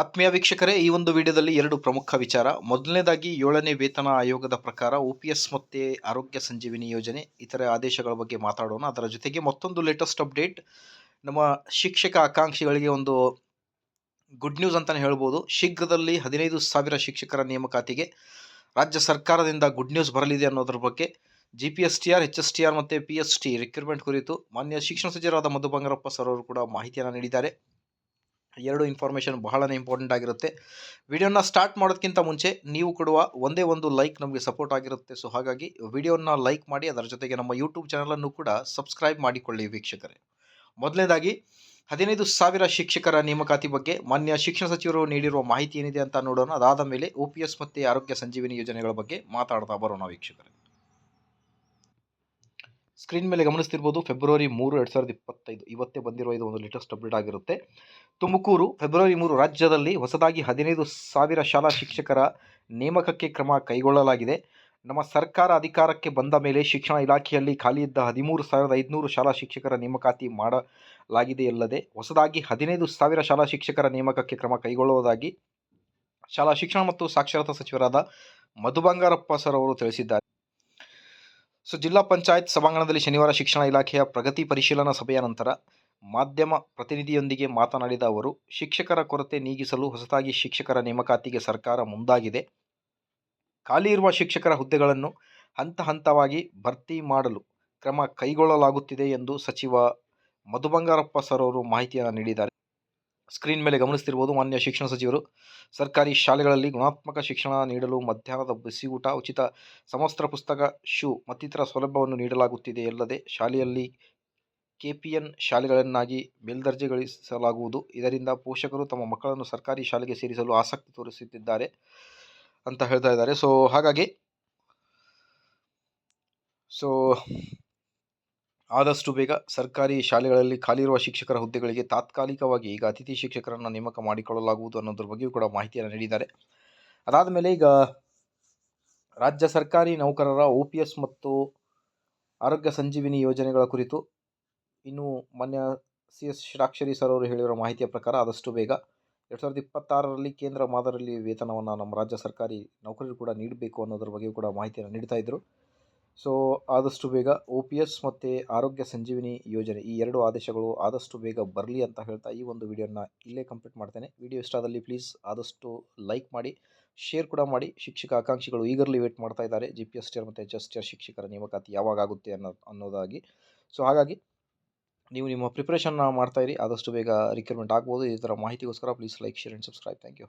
ಆತ್ಮೀಯ ವೀಕ್ಷಕರೇ, ಈ ಒಂದು ವಿಡಿಯೋದಲ್ಲಿ ಎರಡು ಪ್ರಮುಖ ವಿಚಾರ. ಮೊದಲನೇದಾಗಿ, ಏಳನೇ ವೇತನ ಆಯೋಗದ ಪ್ರಕಾರ ಒ ಪಿ ಎಸ್ ಮತ್ತೆ ಆರೋಗ್ಯ ಸಂಜೀವಿನಿ ಯೋಜನೆ, ಇತರ ಆದೇಶಗಳ ಬಗ್ಗೆ ಮಾತಾಡೋಣ. ಅದರ ಜೊತೆಗೆ ಮತ್ತೊಂದು ಲೇಟೆಸ್ಟ್ ಅಪ್ಡೇಟ್ ನಮ್ಮ ಶಿಕ್ಷಕ ಆಕಾಂಕ್ಷಿಗಳಿಗೆ ಒಂದು ಗುಡ್ ನ್ಯೂಸ್ ಅಂತಲೇ ಹೇಳ್ಬೋದು. ಶೀಘ್ರದಲ್ಲಿ ಹದಿನೈದು ಸಾವಿರ ಶಿಕ್ಷಕರ ನೇಮಕಾತಿಗೆ ರಾಜ್ಯ ಸರ್ಕಾರದಿಂದ ಗುಡ್ ನ್ಯೂಸ್ ಬರಲಿದೆ ಅನ್ನೋದ್ರ ಬಗ್ಗೆ G P S T R H S T R ಮತ್ತು ಪಿ ಎಸ್ ಟಿ ರಿಕ್ರೂಟ್ಮೆಂಟ್ ಕುರಿತು ಮಾನ್ಯ ಶಿಕ್ಷಣ ಸಚಿವರಾದ ಮಧು ಬಂಗಾರಪ್ಪ ಸರ್ ಅವರು ಕೂಡ ಮಾಹಿತಿಯನ್ನು ನೀಡಿದ್ದಾರೆ. ಎರಡು ಇನ್ಫಾರ್ಮೇಷನ್ ಬಹಳನೇ ಇಂಪಾರ್ಟೆಂಟ್ ಆಗಿರುತ್ತೆ. ವಿಡಿಯೋನ ಸ್ಟಾರ್ಟ್ ಮಾಡೋದಕ್ಕಿಂತ ಮುಂಚೆ ನೀವು ಕೊಡುವ ಒಂದೇ ಒಂದು ಲೈಕ್ ನಮಗೆ ಸಪೋರ್ಟ್ ಆಗಿರುತ್ತೆ. ಸೊ ಹಾಗಾಗಿ ವಿಡಿಯೋನ ಲೈಕ್ ಮಾಡಿ, ಅದರ ಜೊತೆಗೆ ನಮ್ಮ ಯೂಟ್ಯೂಬ್ ಚಾನಲನ್ನು ಕೂಡ ಸಬ್ಸ್ಕ್ರೈಬ್ ಮಾಡಿಕೊಳ್ಳಿ ವೀಕ್ಷಕರೇ. ಮೊದಲನೇದಾಗಿ, ಹದಿನೈದು ಸಾವಿರ ಶಿಕ್ಷಕರ ನೇಮಕಾತಿ ಬಗ್ಗೆ ಮಾನ್ಯ ಶಿಕ್ಷಣ ಸಚಿವರು ನೀಡಿರುವ ಮಾಹಿತಿ ಏನಿದೆ ಅಂತ ನೋಡೋಣ. ಅದಾದ ಮೇಲೆ ಒ ಪಿ ಮತ್ತು ಆರೋಗ್ಯ ಸಂಜೀವಿನಿ ಯೋಜನೆಗಳ ಬಗ್ಗೆ ಮಾತಾಡ್ತಾ ಬರೋಣ ವೀಕ್ಷಕರೇ. ಸ್ಕ್ರೀನ್ ಮೇಲೆ ಗಮನಿಸ್ತಿರ್ಬೋದು ಫೆಬ್ರವರಿ ಮೂರು ಎರಡು ಸಾವಿರದ ಇಪ್ಪತ್ತೈದು. ಇವತ್ತೇ ಬಂದಿರುವ ಇದು ಒಂದು ಲೇಟೆಸ್ಟ್ ಅಪ್ಡೇಟ್ ಆಗಿರುತ್ತೆ. ತುಮಕೂರು, ಫೆಬ್ರವರಿ ಮೂರು ರಾಜ್ಯದಲ್ಲಿ ಹೊಸದಾಗಿ ಹದಿನೈದು ಸಾವಿರ ಶಾಲಾ ಶಿಕ್ಷಕರ ನೇಮಕಕ್ಕೆ ಕ್ರಮ ಕೈಗೊಳ್ಳಲಾಗಿದೆ. ನಮ್ಮ ಸರ್ಕಾರ ಅಧಿಕಾರಕ್ಕೆ ಬಂದ ಮೇಲೆ ಶಿಕ್ಷಣ ಇಲಾಖೆಯಲ್ಲಿ ಖಾಲಿ ಇದ್ದ ಹದಿಮೂರು ಸಾವಿರದ ಐದುನೂರು ಶಾಲಾ ಶಿಕ್ಷಕರ ನೇಮಕಾತಿ ಮಾಡಲಾಗಿದೆಯಲ್ಲದೆ ಹೊಸದಾಗಿ ಹದಿನೈದು ಸಾವಿರ ಶಾಲಾ ಶಿಕ್ಷಕರ ನೇಮಕಕ್ಕೆ ಕ್ರಮ ಕೈಗೊಳ್ಳುವುದಾಗಿ ಶಾಲಾ ಶಿಕ್ಷಣ ಮತ್ತು ಸಾಕ್ಷರತಾ ಸಚಿವರಾದ ಮಧು ಬಂಗಾರಪ್ಪ ಸರ್ ಅವರು ತಿಳಿಸಿದ್ದಾರೆ. ಸೊ ಜಿಲ್ಲಾ ಪಂಚಾಯತ್ ಸಭಾಂಗಣದಲ್ಲಿ ಶನಿವಾರ ಶಿಕ್ಷಣ ಇಲಾಖೆಯ ಪ್ರಗತಿ ಪರಿಶೀಲನಾ ಸಭೆಯ ನಂತರ ಮಾಧ್ಯಮ ಪ್ರತಿನಿಧಿಯೊಂದಿಗೆ ಮಾತನಾಡಿದ ಅವರು, ಶಿಕ್ಷಕರ ಕೊರತೆ ನೀಗಿಸಲು ಹೊಸದಾಗಿ ಶಿಕ್ಷಕರ ನೇಮಕಾತಿಗೆ ಸರ್ಕಾರ ಮುಂದಾಗಿದೆ. ಖಾಲಿ ಇರುವ ಶಿಕ್ಷಕರ ಹುದ್ದೆಗಳನ್ನು ಹಂತ ಹಂತವಾಗಿ ಭರ್ತಿ ಮಾಡಲು ಕ್ರಮ ಕೈಗೊಳ್ಳಲಾಗುತ್ತಿದೆ ಎಂದು ಸಚಿವ ಮಧು ಬಂಗಾರಪ್ಪ ಸರ್ ಅವರು ಮಾಹಿತಿಯನ್ನು ನೀಡಿದ್ದಾರೆ. ಸ್ಕ್ರೀನ್ ಮೇಲೆ ಗಮನಿಸ್ತಿರ್ಬೋದು ಮಾನ್ಯ ಶಿಕ್ಷಣ ಸಚಿವರು. ಸರ್ಕಾರಿ ಶಾಲೆಗಳಲ್ಲಿ ಗುಣಾತ್ಮಕ ಶಿಕ್ಷಣ ನೀಡಲು ಮಧ್ಯಾಹ್ನದ ಬಿಸಿಯೂಟ, ಉಚಿತ ಸಮಸ್ತ್ರ ಪುಸ್ತಕ, ಶೂ ಮತ್ತಿತರ ಸೌಲಭ್ಯವನ್ನು ನೀಡಲಾಗುತ್ತಿದೆ. ಅಲ್ಲದೆ ಶಾಲೆಯಲ್ಲಿ ಕೆಪಿಎನ್ ಶಾಲೆಗಳನ್ನಾಗಿ ಮೇಲ್ದರ್ಜೆಗಳಿಸಲಾಗುವುದು. ಇದರಿಂದ ಪೋಷಕರು ತಮ್ಮ ಮಕ್ಕಳನ್ನು ಸರ್ಕಾರಿ ಶಾಲೆಗೆ ಸೇರಿಸಲು ಆಸಕ್ತಿ ತೋರಿಸುತ್ತಿದ್ದಾರೆ ಅಂತ ಹೇಳ್ತಾ ಇದ್ದಾರೆ. ಸೊ ಹಾಗಾಗಿ ಸೊ ಆದಷ್ಟು ಬೇಗ ಸರ್ಕಾರಿ ಶಾಲೆಗಳಲ್ಲಿ ಖಾಲಿ ಇರುವ ಶಿಕ್ಷಕರ ಹುದ್ದೆಗಳಿಗೆ ತಾತ್ಕಾಲಿಕವಾಗಿ ಈಗ ಅತಿಥಿ ಶಿಕ್ಷಕರನ್ನು ನೇಮಕ ಮಾಡಿಕೊಳ್ಳಲಾಗುವುದು ಅನ್ನೋದ್ರ ಬಗ್ಗೆಯೂ ಕೂಡ ಮಾಹಿತಿಯನ್ನು ನೀಡಿದ್ದಾರೆ. ಅದಾದ ಮೇಲೆ ಈಗ ರಾಜ್ಯ ಸರ್ಕಾರಿ ನೌಕರರ ಒ ಪಿ ಎಸ್ ಮತ್ತು ಆರೋಗ್ಯ ಸಂಜೀವಿನಿ ಯೋಜನೆಗಳ ಕುರಿತು ಇನ್ನು ಮಾನ್ಯ ಸಿ ಎಸ್ ಶ್ರಾಕ್ಷರಿ ಸರ್ ಅವರು ಹೇಳಿರೋ ಮಾಹಿತಿಯ ಪ್ರಕಾರ ಆದಷ್ಟು ಬೇಗ ಎರಡು ಸಾವಿರದ ಇಪ್ಪತ್ತಾರರಲ್ಲಿ ಕೇಂದ್ರ ಮಾದರಿಯಲ್ಲಿ ವೇತನವನ್ನು ನಮ್ಮ ರಾಜ್ಯ ಸರ್ಕಾರಿ ನೌಕರರು ಕೂಡ ನೀಡಬೇಕು ಅನ್ನೋದ್ರ ಬಗ್ಗೆಯೂ ಕೂಡ ಮಾಹಿತಿಯನ್ನು ನೀಡ್ತಾ ಇದ್ದರು ಸೊ, ಆದಷ್ಟು ಬೇಗ ಒ ಪಿ ಎಸ್ ಮತ್ತು ಆರೋಗ್ಯ ಸಂಜೀವಿನಿ ಯೋಜನೆ ಈ ಎರಡು ಆದೇಶಗಳು ಆದಷ್ಟು ಬೇಗ ಬರಲಿ ಅಂತ ಹೇಳ್ತಾ ಈ ಒಂದು ವಿಡಿಯೋನ ಇಲ್ಲೇ ಕಂಪ್ಲೀಟ್ ಮಾಡ್ತೇನೆ. ವಿಡಿಯೋ ಇಷ್ಟ ಆದಲ್ಲಿ ಪ್ಲೀಸ್ ಆದಷ್ಟು ಲೈಕ್ ಮಾಡಿ ಶೇರ್ ಕೂಡ ಮಾಡಿ. ಶಿಕ್ಷಕ ಆಕಾಂಕ್ಷಿಗಳು ಈಗರ್ಲಿ ವೇಟ್ ಮಾಡ್ತಾ ಇದ್ದಾರೆ. ಜಿ ಪಿ ಎಸ್ ಟಿಯರ್ ಮತ್ತು ಎಚ್ ಎಸ್ ಶಿಕ್ಷಕರ ನೇಮಕಾತಿ ಯಾವಾಗ ಆಗುತ್ತೆ ಅನ್ನೋ, ಅನ್ನೋದಾಗಿ. ಸೊ ಹಾಗಾಗಿ ನೀವು ನಿಮ್ಮ ಪ್ರಿಪ್ರೇಷನ್ನ ಮಾಡ್ತಾಯಿರಿ ಆದಷ್ಟು ಬೇಗ ರಿಕ್ರೂಟ್ಮೆಂಟ್ ಆಗ್ಬೋದು. ಈ ಥರ ಮಾಹಿತಿಗೋಸ್ಕರ please like share and subscribe thank you